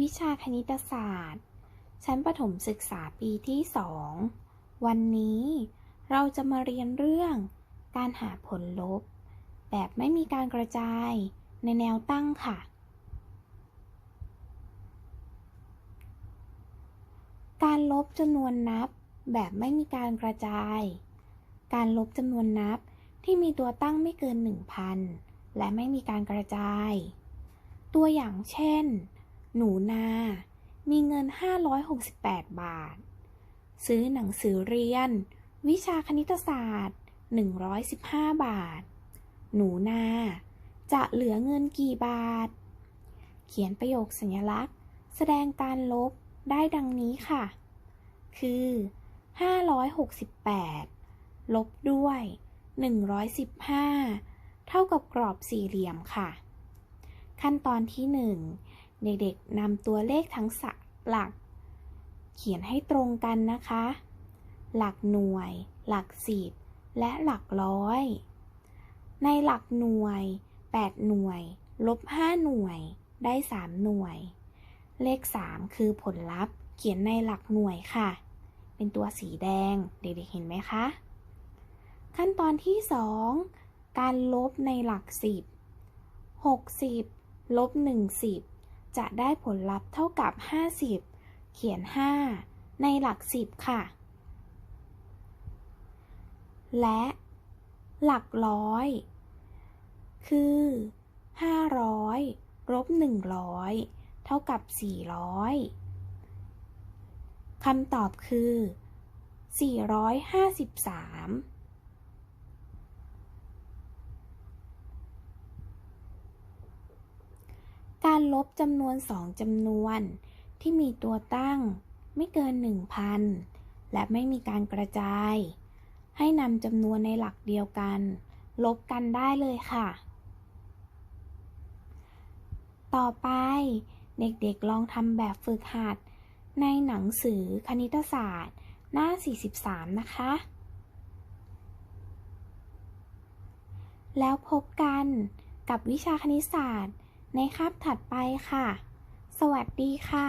วิชาคณิตศาสตร์ ชั้นประถมศึกษาปีที่สองวันนี้เราจะมาเรียนเรื่อง การหาผลลบ แบบไม่มีการกระจายในแนวตั้งค่ะ การลบจำนวนนับ แบบไม่มีการกระจาย การลบจำนวนนับที่มีตัวตั้งไม่เกิน 1,000 และไม่มีการกระจาย ตัวอย่างเช่น หนูนา มีเงิน 568 บาท ซื้อหนังสือเรียน วิชาคณิตศาสตร์ 115 บาท หนูนา จะเหลือเงินกี่บาท เขียนประโยคสัญลักษณ์ แสดงการลบได้ดังนี้ค่ะ คือ 568 ลบด้วย 115 เท่ากับกรอบสี่เหลี่ยมค่ะ ขั้นตอนที่ 1 เด็กๆนำตัวเลขทั้งสะหลัก เขียนให้ตรงกันนะคะ หลักหน่วย หลักสิบ และหลักร้อย ในหลักหน่วย 8 หน่วย ลบ 5 หน่วย ได้ 3 หน่วย เลข 3 คือผลลัพธ์ เขียนในหลักหน่วยค่ะ เป็นตัวสีแดง เด็กๆเห็นไหมคะ ขั้นตอนที่ 2 การลบในหลัก 10 60 ลบ10 จะได้ผลลัพธ์เท่ากับ 50 เขียน 5 ในหลัก 10 ค่ะ และหลักร้อย คือ 500ลบ100 เท่ากับ 400คำตอบคือ 453 การลบจำนวนสองจำนวน ที่มีตัวตั้งไม่เกิน 1,000 และไม่มีการกระจาย ให้นำจำนวนในหลักเดียวกัน ลบกันได้เลยค่ะ ต่อไปเด็กๆลองทำแบบฝึกหัด ในหนังสือคณิตศาสตร์ หน้า 43 นะคะ แล้วพบกันกับวิชาคณิตศาสตร์ ในคาบถัดไปค่ะ สวัสดีค่ะ